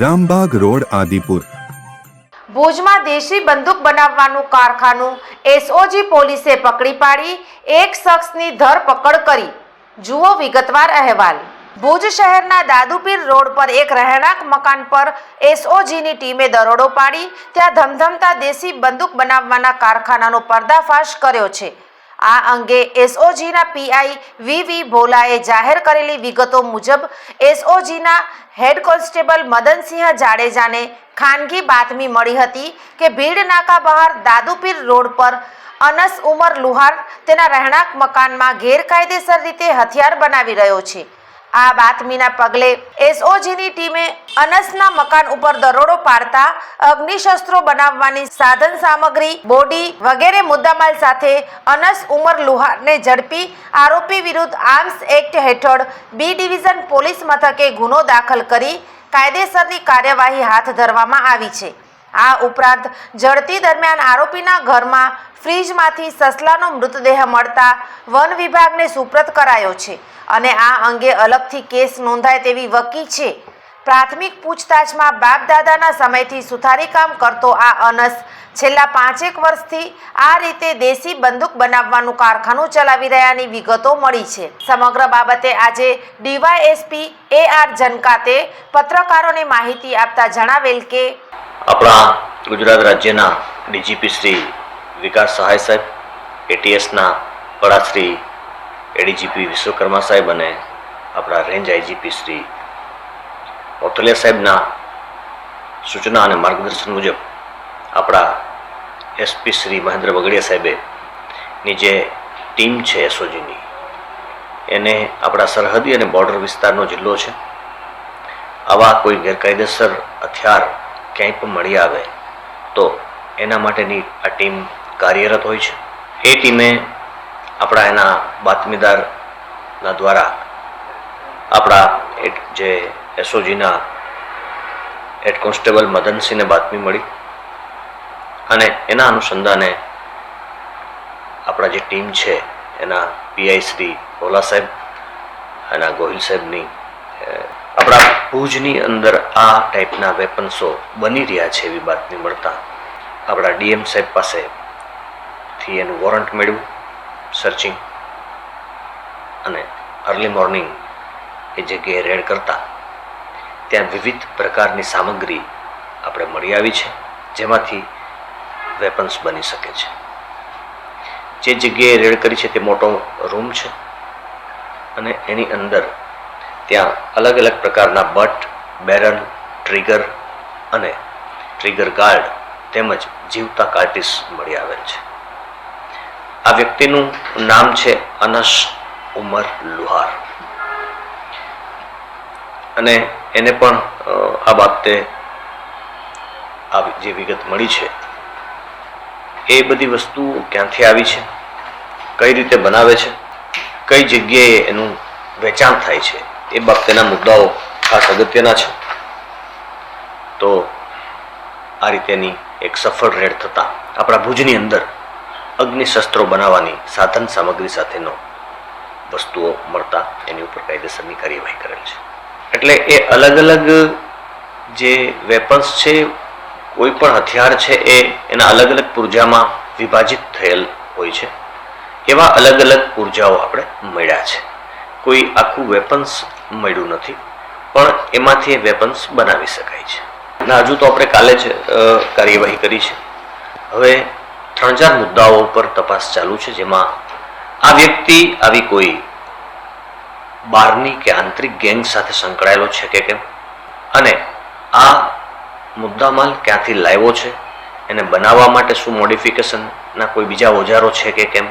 Rambagh road, Adipur. ભુજમાં દેશી બંદૂક બનાવવાનું કારખાનું એસઓજી પોલીસે પકડી પાડી, એક શખ્સની ધરપકડ કરી. જુઓ વિગતવાર અહેવાલ. ભુજ શહેરના દાદુપીર રોડ પર એક રહેણાંક મકાન પર એસઓજીની ટીમે દરોડો પાડી, ત્યાં ધમધમતા દેશી બંદૂક બનાવવાના કારખાનાનો પર્દાફાશ કર્યો છે. આ અંગે એસઓજીના પીઆઈ વી વી ભોલાએ જાહેર કરેલી વિગતો મુજબ એસઓજીના હેડ કોન્સ્ટેબલ મદનસિંહ જાડેજાને ખાનગી બાતમી મળી હતી કે ભીડ નાકા બહાર દાદુપીર રોડ પર અનસ ઉમર લુહાર તેના રહેણાંક મકાનમાં ગેરકાયદેસર રીતે હથિયાર બનાવી રહ્યો છે. આ બાતમીના પગલે એસઓજીની ટીમે અનસના મકાન ઉપર દરોડો પાડતા અગ્નિશસ્ત્રો બનાવવાની સાધન સામગ્રી, બોડી વગેરે મુદ્દામાલ સાથે અનસ ઉમર લુહારને ઝડપી આરોપી વિરુદ્ધ આર્મ્સ એક્ટ હેઠળ બી ડિવિઝન પોલીસ મથકે ગુનો દાખલ કરી કાયદેસરની કાર્યવાહી હાથ ધરવામાં આવી છે. આ ઉપરાંત ઝડપી દરમિયાન આરોપીના ઘરમાં ફ્રીજમાંથી સસલાનો મૃતદેહ મળતા વન વિભાગને સુપ્રત કરાયો છે. અને આ અંગે અલગથી કેસ નોંધાય તેવી વકી છે. પ્રાથમિક પૂછતાછમાં બાપ દાદાના સમયથી સુથારી કામ કરતો આ અનસ છેલ્લા પાંચેક વર્ષથી આ રીતે દેશી બંદૂક બનાવવાનું કારખાનું ચલાવી રહ્યાની વિગતો મળી છે. સમગ્ર બાબતે આજે ડીવાયએસપી એ આર જનકાતે પત્રકારોને માહિતી આપતા જણાવેલ કે આપણા ગુજરાત રાજ્યના ડીજીપી શ્રી વિકાસ સહાય સાહેબ, એટીએસના વડા શ્રી એડીજીપી વિશ્વકર્મા સાહેબ અને આપણા રેન્જ આઈજીપી શ્રી ઓથલિયા સાહેબના સૂચના અને માર્ગદર્શન મુજબ આપણા એસપી શ્રી મહેન્દ્ર બગડિયા સાહેબેની જે ટીમ છે એસઓજીની, એને આપણા સરહદી અને બોર્ડર વિસ્તારનો જિલ્લો છે. આવા કોઈ ગેરકાયદેસર હથિયાર ક્યાંય પણ મળી આવે તો એના માટેની આ ટીમ કાર્યરત હોય છે. એ ટીમે આપણા એના બાતમીદારના દ્વારા આપણા જે એસઓજીના હેડ કોન્સ્ટેબલ મદનસિંહને બાતમી મળી અને એના અનુસંધાને આપણા જે ટીમ છે, એના પીઆઈ શ્રી ભોલા સાહેબ એના ગોહિલ સાહેબની આપણા ભુજની અંદર આ ટાઈપના વેપન્સો બની રહ્યા છે એવી બાતમી મળતા આપણા ડીએમ સાહેબ પાસેથી એનું વોરંટ મેળવ્યું સર્ચિંગ અને અર્લી મોર્નિંગ એ જગ્યાએ રેડ કરતા ત્યાં વિવિધ પ્રકારની સામગ્રી આપણે મળી આવી છે, જેમાંથી વેપન્સ બની શકે છે. જે જગ્યાએ રેડ કરી છે તે મોટો રૂમ છે અને એની અંદર ત્યાં અલગ અલગ પ્રકારના બટ બેરલ ટ્રિગર અને ટ્રિગર ગાર્ડ તેમજ જીવતા કાર્ટિસ મળી આવેલ છે. આ વ્યક્તિનું નામ છે અનસ ઉમર લુહાર. અને એને પણ આ બાબતે આ જે વિગત મળી છે, એ બધી વસ્તુ ક્યાંથી આવી છે, કઈ રીતે બનાવે છે, કઈ જગ્યાએ એનું વેચાણ થાય છે, એ બાબતેના મુદ્દાઓ ખાસ અગત્યના છે. તો આ રીતેની એક સફળ રેડ થતાં આપણા ભુજની અંદર અગ્નિશસ્ત્રો બનાવવાની સાધન સામગ્રી સાથેનો વસ્તુઓ મળતા એની ઉપર કાયદેસરની કાર્યવાહી કરેલ છે. એટલે એ અલગ અલગ જે વેપન્સ છે, કોઈ પણ હથિયાર છે, એ એના અલગ અલગ પૂર્જામાં વિભાજિત થયેલ હોય છે. એવા અલગ અલગ ઉર્જાઓ આપણે મળ્યા છે. કોઈ આખું વેપન્સ મળ્યું નથી, પણ એમાંથી વેપન્સ બનાવી શકાય છે. ના, હજુ તો આપણે કાલે જ કાર્યવાહી કરી છે. હવે ત્રણ ચાર મુદ્દાઓ પર તપાસ ચાલુ છે, જેમાં આ વ્યક્તિ આવી કોઈ બહારની કે આંતરિક ગેંગ સાથે સંકળાયેલો છે કે કેમ? અને આ મુદ્દામાલ ક્યાંથી લાવ્યો છે? એને બનાવવા માટે શું મોડિફિકેશનના કોઈ બીજા ઓજારો છે કે કેમ?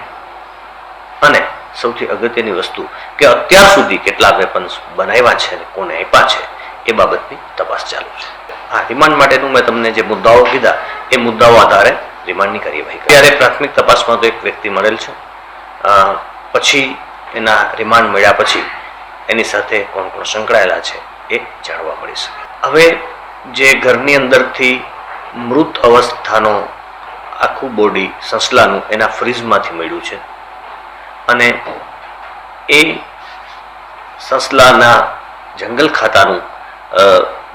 અને સૌથી અગત્યની વસ્તુ કે અત્યાર સુધી કેટલા વેપન્સ બનાવ્યા છે કોને આપ્યા છે, એ બાબતની તપાસ ચાલુ છે. હા રિમાન્ડ માટેનું મેં તમને જે મુદ્દાઓ કીધા, એ મુદ્દાઓ આધારે રિમાન્ડની કાર્યવાહી કરી. ત્યારે પ્રાથમિક તપાસમાં તો એક વ્યક્તિ મળેલ છે. પછી એના રિમાન્ડ મળ્યા પછી એની સાથે કોણ કોણ સંકળાયેલા છે એ જાણવા મળી શકે. હવે જે ઘરની અંદરથી મૃત અવસ્થાનો આખું બોડી સસલાનું એના ફ્રીજમાંથી મળ્યું છે. અને એ સસલાના જંગલ ખાતાનું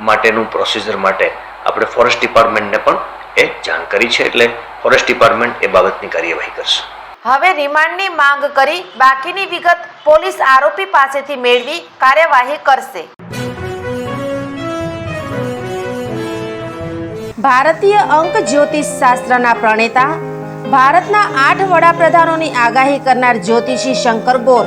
માટેનું પ્રોસિજર માટે આપણે ફોરેસ્ટ ડિપાર્ટમેન્ટને પણ એ જાણ કરી છે એટલે ફોરેસ્ટ ડિપાર્ટમેન્ટ એ બાબતની કાર્યવાહી કરશે. હવે રિમાન્ડની માંગ કરી બાકીની વિગત પોલીસ આરોપી પાસેથી મેળવી કાર્યવાહી કરશે. ભારતીય અંક જ્યોતિષ શાસ્ત્રના પ્રણેતા ભારતના આઠ વડાપ્રધાનોની આગાહી કરનાર જ્યોતિષી શંકર ગોર